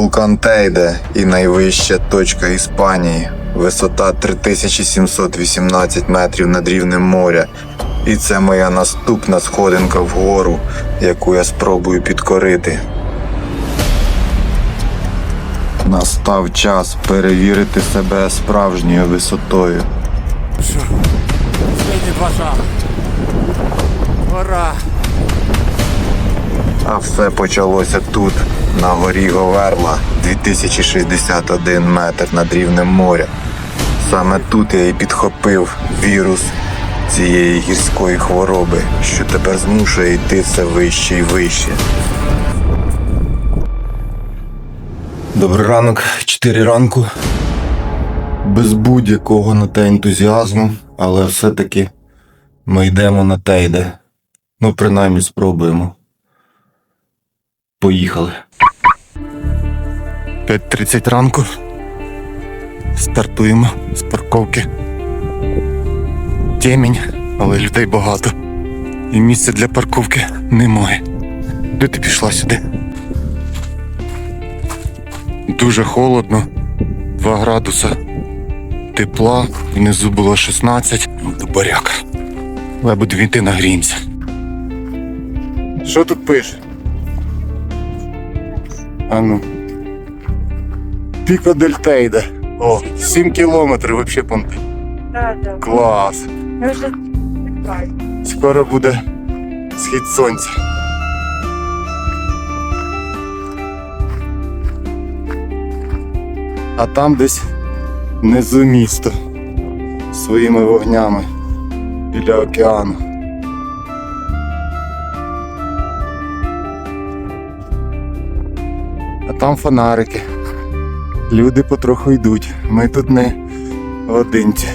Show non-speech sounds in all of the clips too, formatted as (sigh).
Вулкан Тейде і найвища точка Іспанії. Висота 3718 метрів над рівнем моря. І це моя наступна сходинка вгору, яку я спробую підкорити. Настав час перевірити себе справжньою висотою. Последні два шага. А все почалося тут, на горі Говерла, 2061 метр над рівнем моря. Саме тут я і підхопив вірус цієї гірської хвороби, що тепер змушує йти все вище і вище. Добрий ранок, 4 ранку. Без будь-якого на те ентузіазму, але все-таки ми йдемо на Тейде. Ну, принаймні спробуємо. Поїхали. 5.30 ранку. Стартуємо з парковки. Темінь, але людей багато. І місця для парковки немає. Де ти пішла сюди? Дуже холодно, 2 градуса тепла, внизу було 16, ну, дубаряка. Але будемо йти нагріємося. Що тут пише? А ну. Піко дель Тейде. О, 7 кілометрів вообще понти. Клас. Скоро буде схід сонця. А там десь внизу місто своїми вогнями біля океану. Там фонарики. Люди потроху йдуть. Ми тут не одинці.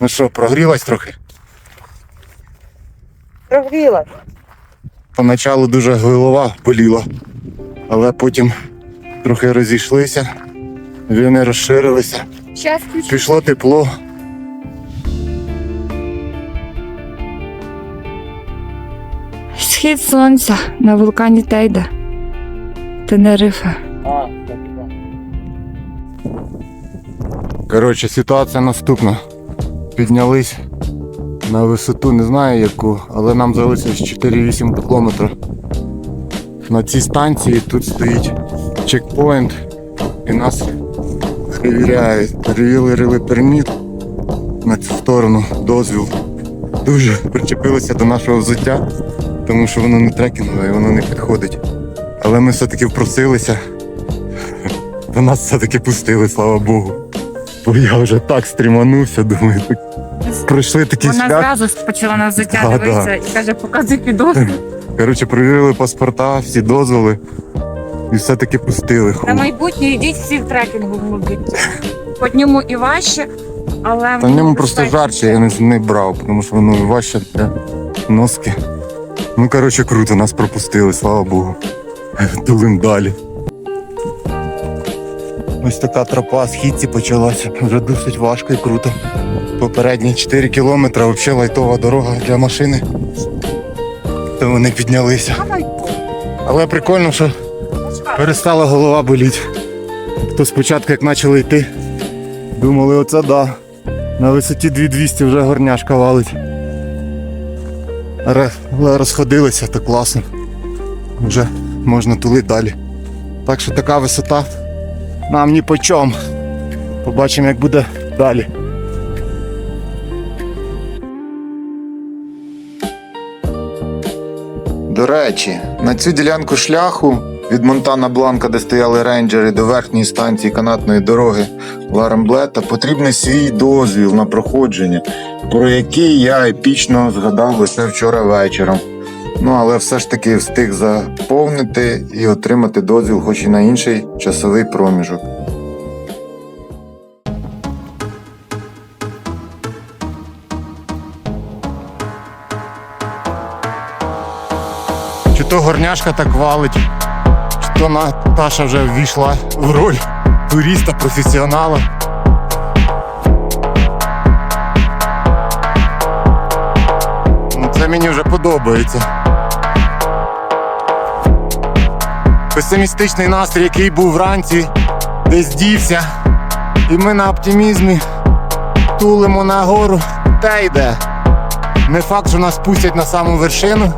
Ну що, прогрілась трохи? прогріла. Поначалу дуже голова боліла, але потім трохи розійшлися, віни розширилися, пішло тепло. Схід сонця на вулкані Тейда. Тенерифе. Коротше, ситуація наступна. Піднялись на висоту, не знаю яку, але нам залишилось 4-8 кілометрів. На цій станції тут стоїть чекпоінт і нас перевіряють. Перевірили перміт на цю сторону, дозвіл. Дуже причепилися до нашого взуття, тому що воно не трекінгове і воно не підходить. Але ми все-таки впросилися. (laughs) До нас все-таки пустили, слава Богу. Бо я вже так стріманувся, думаю, так пройшли такий Вона шлях. зразу почала на взуття Да, дивитися і каже, показуй підошву. (laughs) Коротше, перевірили паспорта, всі дозволи і все-таки пустили. На майбутнє йдіть всі в трекінговому взутті. По ньому і важче, але Та в ньому просто жарче, я не, не брав, тому що воно важче для носки. Ну, коротше, круто, нас пропустили, слава Богу. Дулим далі. Ось така тропа з хітці почалася. Вже досить важко і круто. Попередні 4 кілометри, взагалі лайтова дорога для машини. То вони піднялися. Але прикольно, що перестала голова боліти. То спочатку, як почали йти, думали, оце да. На висоті 2200 вже горняшка валить. Розходилися, то класно. Вже можна тулити далі. Так що така висота нам ні по чому. Побачимо, як буде далі. До речі, на цю ділянку шляху від Монтана Бланка, де стояли рейнджери, до верхньої станції канатної дороги Ларемблета, потрібний свій дозвіл на проходження, про який я епічно згадав лише вчора вечором. Ну, але все ж таки встиг заповнити і отримати дозвіл, хоч і на інший часовий проміжок. Чи то горняшка так валить, то Наташа вже ввійшла в роль туриста, професіонала. Це мені вже подобається. Песимістичний настрій, який був вранці, десь дівся. І ми на оптимізмі тулимо нагору та йде. Не факт, що нас пустять на саму вершину,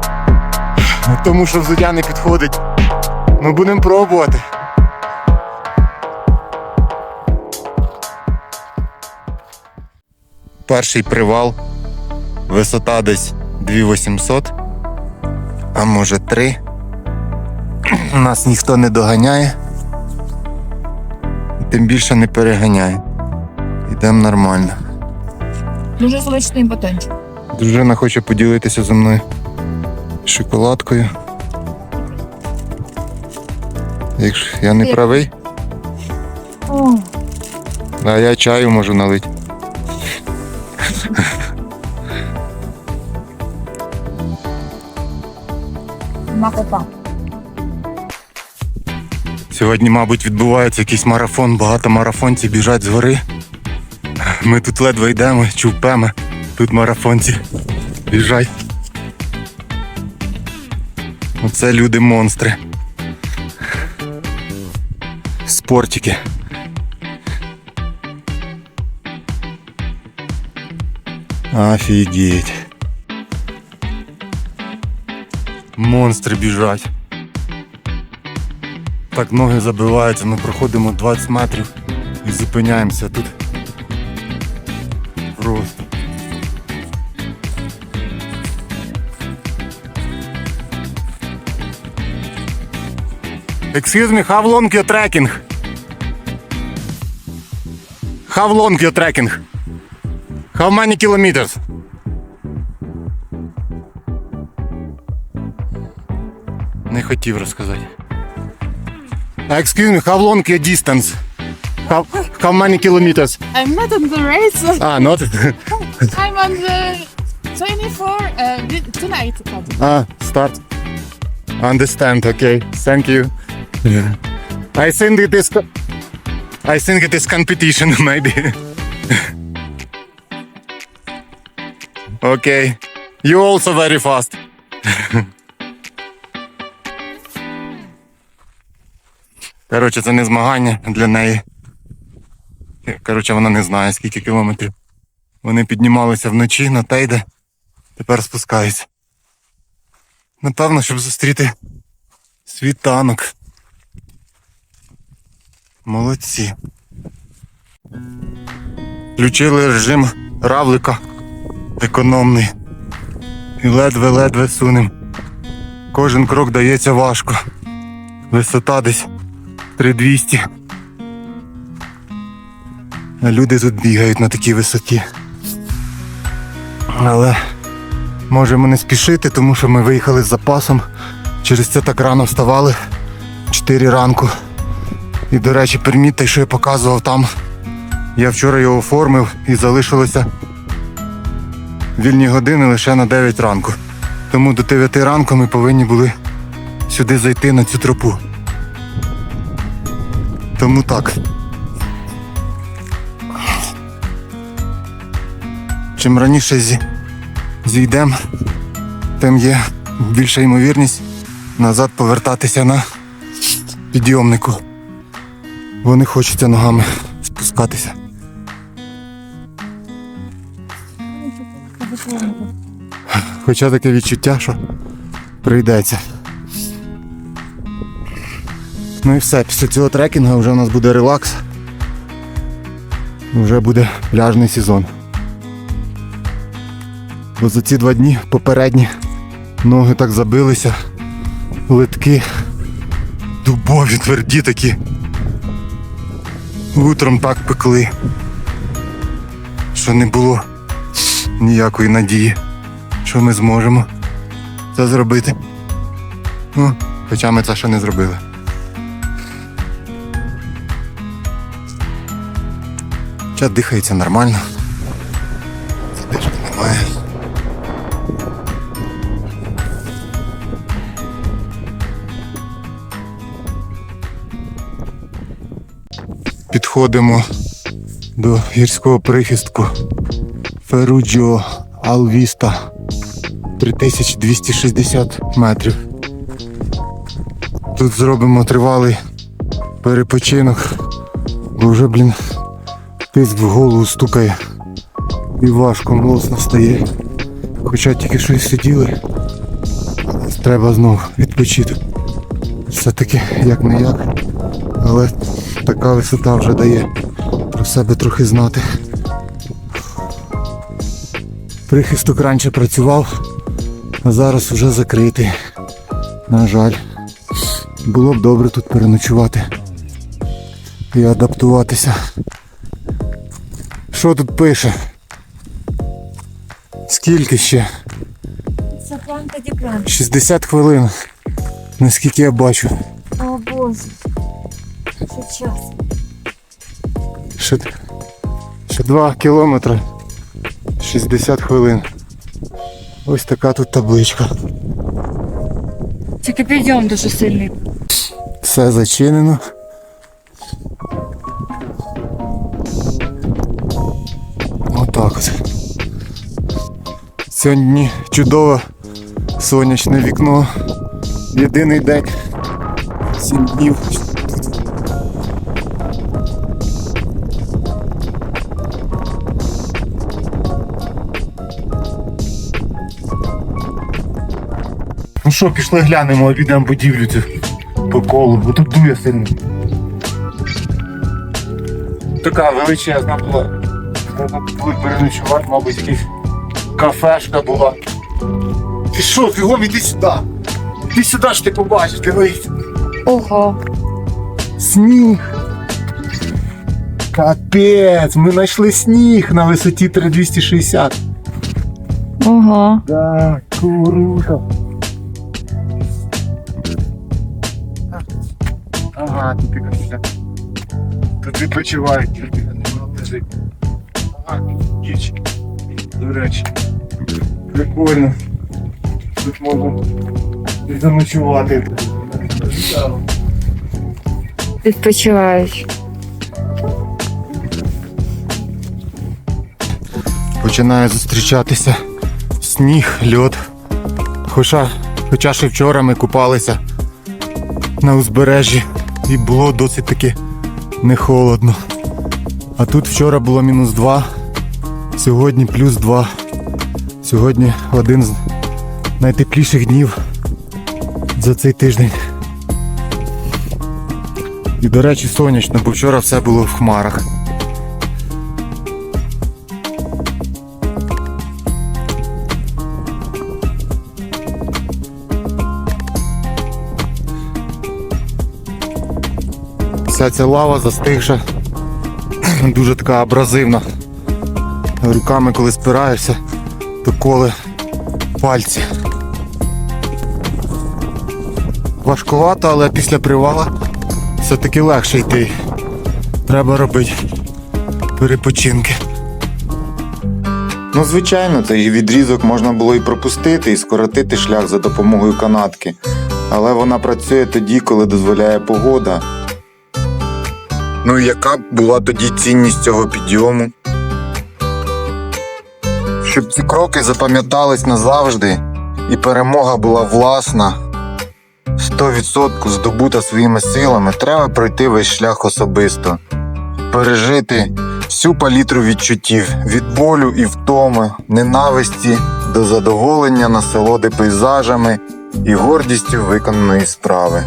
тому що взуття не підходить. Ми будемо пробувати. Перший привал. Висота десь 2800, а може 3. Нас ніхто не доганяє. Тим більше не переганяє. Йдемо нормально. Дуже смачний батончик. Дружина хоче поділитися зі мною шоколадкою. Якщо я не правий, О, а я чаю можу налити. макота. Сьогодні, мабуть, відбувається якийсь марафон, багато марафонців біжать з гори. Ми тут ледве йдемо, чупемо. Тут марафонці біжать. Оце люди монстри. Спортики. Офігеть. Монстри біжать. Так ноги забиваються, ми проходимо 20 метрів і зупиняємося тут. Просто. Excuse me, how long your trekking? How long your trekking? How many kilometers? Не хотів розказати. Excuse me, how long your distance? How, how many kilometers? I'm not on the race. Ah, not. (laughs) I'm on the 24 uh, th- tonight. ah, start. Understand, okay. Thank you. I think it is. I think it is competition, (laughs) maybe. okay. You also very fast. (laughs) Коротше, це не змагання для неї. Коротше, вона не знає, скільки кілометрів. Вони піднімалися вночі на Тейде, тепер спускаються. Напевно, щоб зустріти світанок. Молодці. Включили режим равлика економний. І ледве-ледве сунем. Кожен крок дається важко. Висота десь 3200. А люди тут бігають на такій висоті. Але можемо не спішити, тому що ми виїхали з запасом. Через це так рано вставали. 4 ранку. І, до речі, перміт, той, що я показував там. Я вчора його оформив і залишилося вільні години лише на 9 ранку. Тому до 9 ранку ми повинні були сюди зайти на цю тропу. Тому так. Чим раніше зі... зійдемо, тим є більша ймовірність назад повертатися на підйомнику. Бо не хочеться ногами спускатися. Хоча таке відчуття, що прийдеться. Ну і все, після цього трекінгу вже у нас буде релакс. Вже буде пляжний сезон. Бо за ці два дні попередні ноги так забилися, литки, дубові, тверді такі. Утром так пекли, що не було ніякої надії, що ми зможемо це зробити. Ну, хоча ми це ще не зробили. Хоча дихається нормально. Підходимо до гірського прихистку Феруджо Алвіста. 3260 метрів. Тут зробимо тривалий перепочинок, бо вже, блін, тиск в голову стукає і важко млосно стає. Хоча тільки що й сиділи, треба знову відпочити. Все-таки як не як, але така висота вже дає про себе трохи знати. Прихисток раніше працював, а зараз вже закритий. На жаль. Було б добре тут переночувати і адаптуватися. Що тут пише? Скільки ще? Це план тоді 60 хвилин. Наскільки я бачу. О боже. Час. Ще, ще 2 кілометри. 60 хвилин. Ось така тут табличка. Тільки підйом дуже сильний. Все зачинено. Отак от. Сьогодні чудове сонячне вікно. Єдиний день. Сім днів. Ну що, пішли глянемо, обійдемо будівлю цю по колу, бо тут дує сильно. Така величезна була. Переночувати, мабуть, якась кафешка була. Ти що, бігом іди сюди. Іди сюди ж ти побачиш, дивись. Ого. Сніг. Капець, ми знайшли сніг на висоті 3260. Ого. Так, круто. Ага, тут якась. Тут відпочивають, лежить. Ніч. До речі. Прикольно. Тут можна і заночувати. Відпочивають. Починає зустрічатися сніг, льод. Хоча, хоча ще вчора ми купалися на узбережжі і було досить таки не холодно. А тут вчора було мінус 2, сьогодні плюс 2. Сьогодні один з найтепліших днів за цей тиждень. І, до речі, сонячно, бо вчора все було в хмарах. Вся ця лава застигша, (clears throat) дуже така абразивна. Руками, коли спираєшся, то коле пальці. Важкувато, але після привала все-таки легше йти. Треба робити перепочинки. Ну, звичайно, цей відрізок можна було і пропустити, і скоротити шлях за допомогою канатки. Але вона працює тоді, коли дозволяє погода. Ну і яка була тоді цінність цього підйому? Щоб ці кроки запам'ятались назавжди, і перемога була власна, 100% здобута своїми силами, треба пройти весь шлях особисто, пережити всю палітру відчуттів від болю і втоми, ненависті до задоволення насолоди пейзажами і гордістю виконаної справи.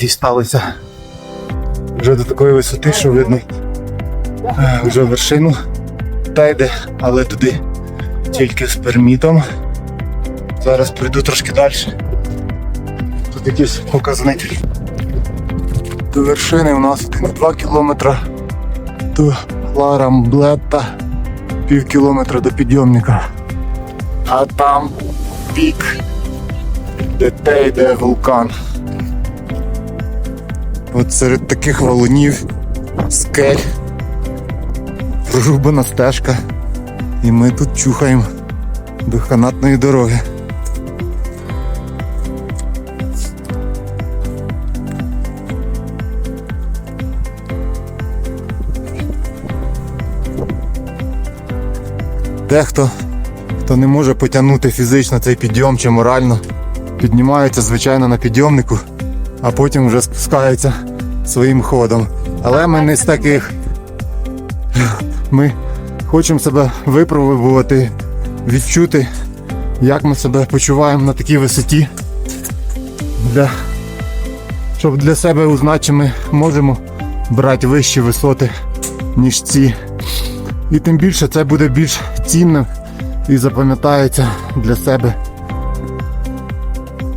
Дісталися вже до такої висоти, що видно е, вже вершину та йде, але туди тільки з пермітом. Зараз пройду трошки далі. Тут якийсь показник. До вершини у нас 2 кілометра до Ларамблетта, пів кілометра до підйомника. А там пік, де те йде вулкан. От серед таких валунів, скель, прорубана стежка. І ми тут чухаємо до канатної дороги. Дехто, хто не може потягнути фізично цей підйом чи морально, піднімається, звичайно, на підйомнику, а потім вже спускається своїм ходом. Але ми не з таких. Ми хочемо себе випробувати, відчути, як ми себе почуваємо на такій висоті. Для, щоб для себе узнати, чи ми можемо брати вищі висоти, ніж ці. І тим більше це буде більш цінним і запам'ятається для себе.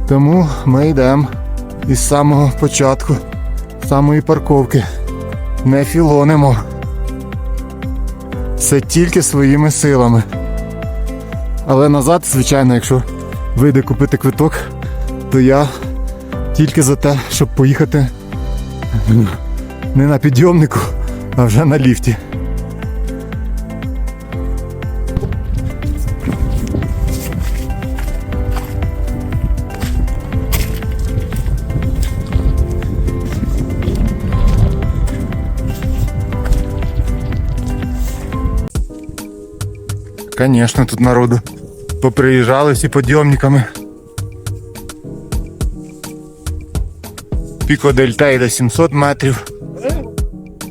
Тому ми йдемо із самого початку, самої парковки. Не філонимо. Все тільки своїми силами. Але назад, звичайно, якщо вийде купити квиток, то я тільки за те, щоб поїхати не на підйомнику, а вже на ліфті. Конечно, тут народу поприїжджали всі підйомниками. Піко дель Тейда 700 метрів.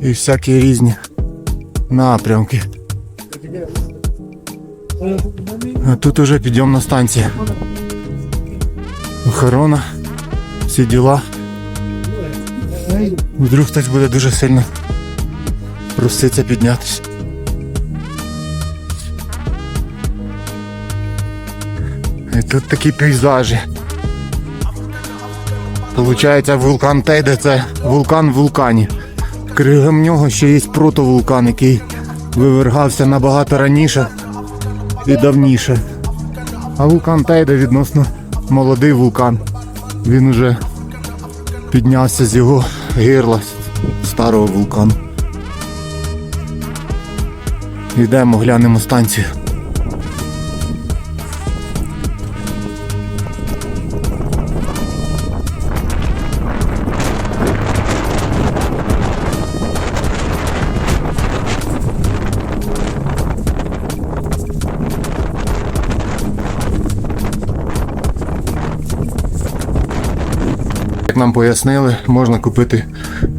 І всякі різні напрямки. А тут уже підйомна станція. Охорона, всі діла. Вдруг хтось буде дуже сильно проситься піднятися. І тут такі пейзажі. Получається вулкан Тейде це вулкан в вулкані. Кригом нього ще є протовулкан, який вивергався набагато раніше і давніше. А вулкан Тейде відносно молодий вулкан. Він уже піднявся з його гирла старого вулкану. Йдемо, глянемо станцію. Нам пояснили, можна купити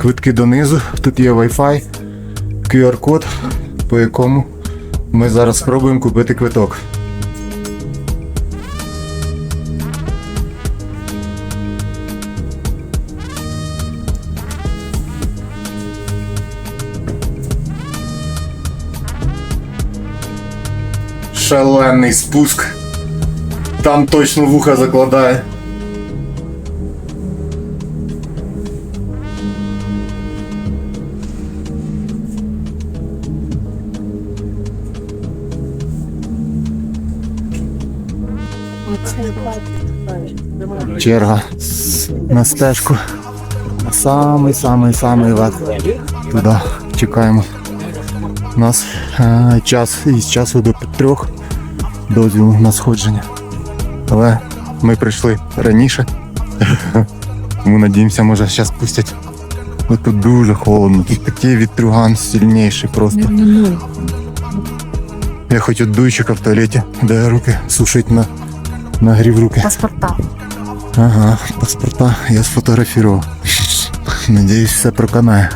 квитки донизу. Тут є Wi-Fi, QR-код, по якому ми зараз спробуємо купити квиток. Шалений спуск. Там точно вуха закладає. Черга на стежку. Самий самий самий верх. Туди чекаємо. У нас е, час із часу до трьох дозвілу на сходження. Але ми прийшли раніше. (laughs) Тому надіємося, може зараз пустять. Бо тут дуже холодно. Тут такий вітрюган сильніший просто. Я хоч от дуйчика в туалеті, де руки сушить на нагрів руки. Паспорта. Ага, паспорта я сфотографировал. Надеюсь, все проканає.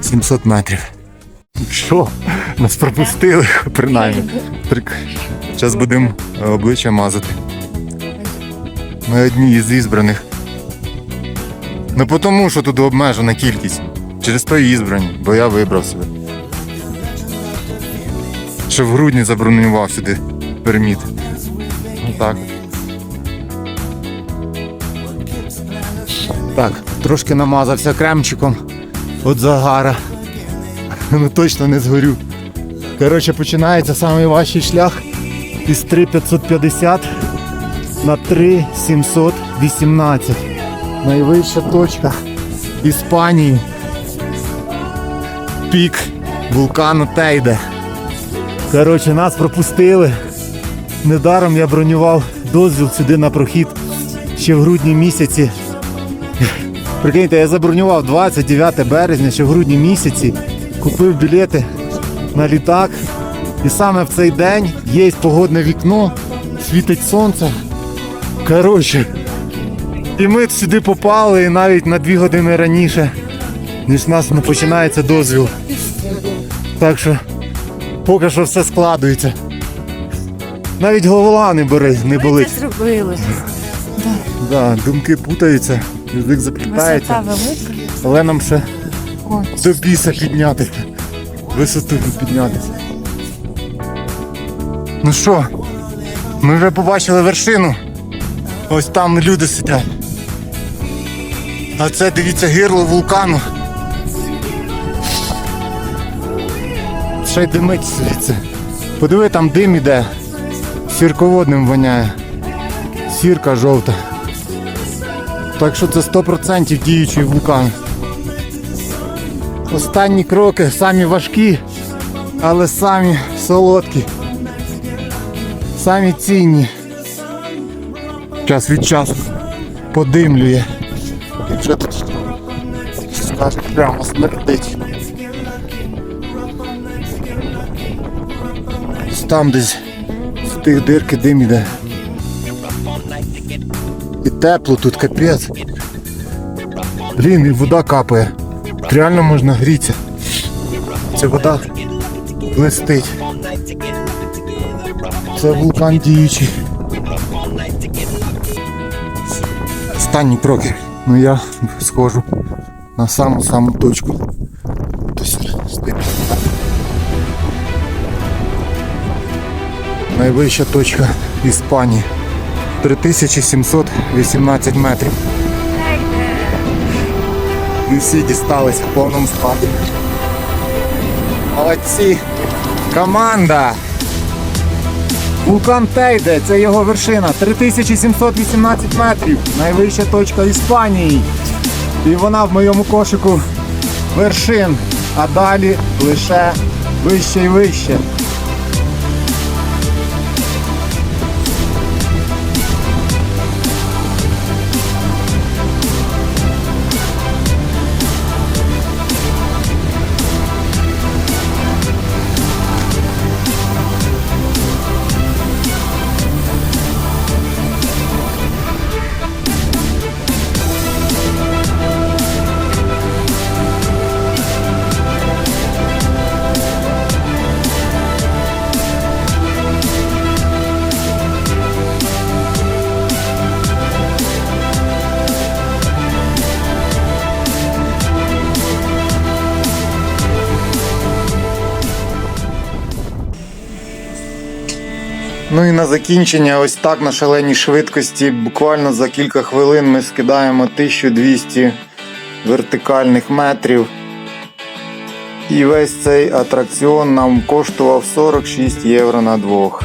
Сімсот метрів. Що? Нас пропустили, принаймні. Зараз будемо обличчя мазати. Ми одні із ізбраних. Ну тому, що тут обмежена кількість. Через то і ізбрані, бо я вибрав себе. Ще в грудні забронював сюди перміт. Так. Так, трошки намазався кремчиком от загара. Ну точно не згорю. Коротше, починається найважчий шлях із 3550 на 3718. Найвища точка Іспанії. Пік вулкану Тейде. Коротше, нас пропустили. Недаром я бронював дозвіл сюди на прохід ще в грудні місяці. Прикиньте, я забронював 29 березня, ще в грудні місяці, купив білети на літак. І саме в цей день є погодне вікно, світить сонце. Коротше. І ми сюди попали і навіть на 2 години раніше, ніж у нас починається дозвіл. Так що поки що все складується. Навіть голова не бери, не болить. Це зробили. Да, думки путаються, язик заплітається. Висота велика. Але нам ще О, до біса підняти. Висоту піднятися. Ну що, ми вже побачили вершину. Ось там люди сидять. А це дивіться гирло вулкану. Ще й димить. Подиви, там дим іде. Сірководним воняє. Сірка жовта. Так що це 100% діючий вулкан. Останні кроки самі важкі, але самі солодкі. Самі цінні. Час від часу подимлює. І тут прямо смердить. Там десь з тих дирки дим іде. І тепло тут капець. Блін, і вода капає. Реально можна грітися. Ця вода блистить. Це вулкан діючий. Останні кроки. Ну я схожу на саму-саму точку. Найвища точка Іспанії. 3718 метрів. І всі дістались в повному складі. Молодці! Команда! Вулкан Тейде, це його вершина. 3718 метрів. Найвища точка Іспанії. І вона в моєму кошику вершин. А далі лише вище і вище. Ну і на закінчення, ось так на шаленій швидкості, буквально за кілька хвилин ми скидаємо 1200 вертикальних метрів. І весь цей атракціон нам коштував 46 євро на двох.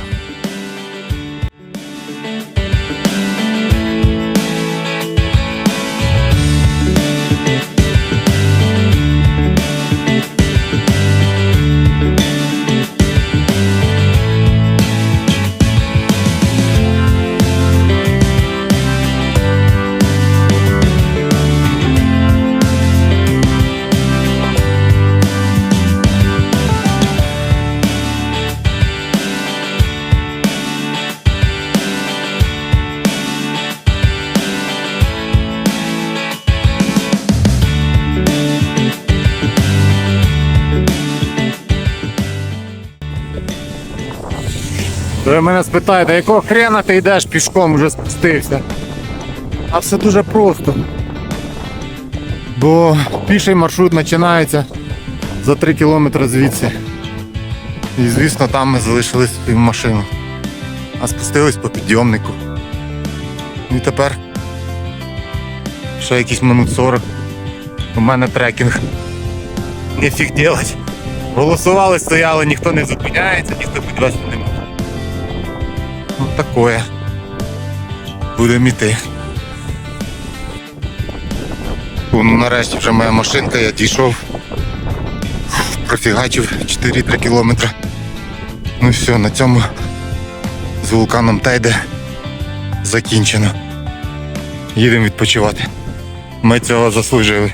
Ви мене спитаєте, якого хрена ти йдеш пішком вже спустився? А все дуже просто. Бо піший маршрут починається за 3 кілометри звідси. І звісно там ми залишили свою машину. А спустились по підйомнику. І тепер ще якісь минут 40. У мене трекінг. Нефіг делать. Голосували, стояли, ніхто не зупиняється, ніхто підвести не може. Ну такое. Будемо йти. Ну нарешті вже моя машинка, я дійшов. Профігачив 4-3 кілометри. Ну все, на цьому з вулканом Тайде закінчено. Їдемо відпочивати. Ми цього заслужили.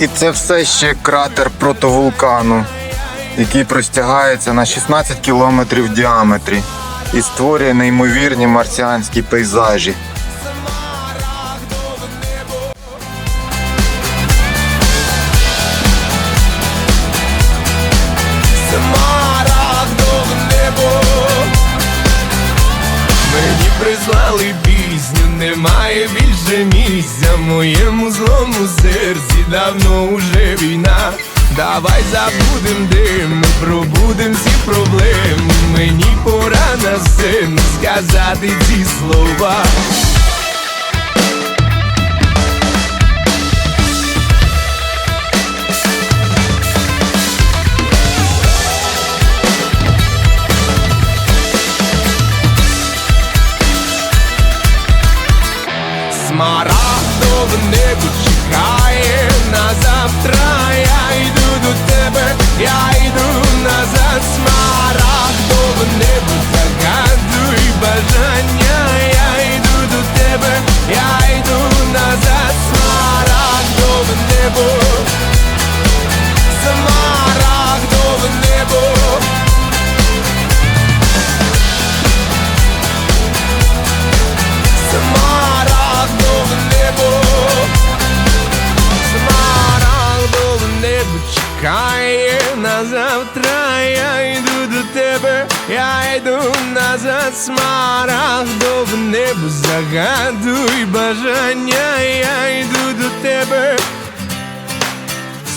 І це все ще кратер протовулкану, який простягається на 16 кілометрів в діаметрі і створює неймовірні марсіанські пейзажі. Сказати ці слова. Назад Смарагдове небо загадуй бажання Я йду до тебе.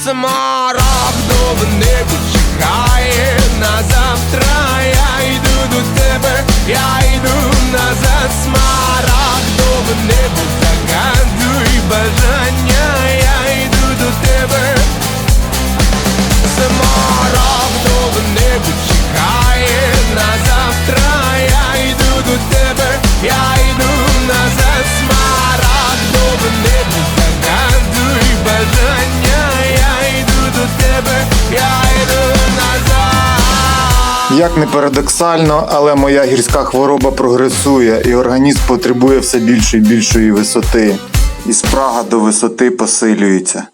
Смарагдове небо чекає на завтра Я йду до тебе, я йду назад Смарагдове небо загадуй бажання Я йду до тебе. Смарагдове небо чекає на завтра тебе, я йду назад Смарагдове небо загадуй бажання Я йду до тебе, я йду назад Як не парадоксально, але моя гірська хвороба прогресує, і організм потребує все більшої і більшої висоти. І спрага до висоти посилюється.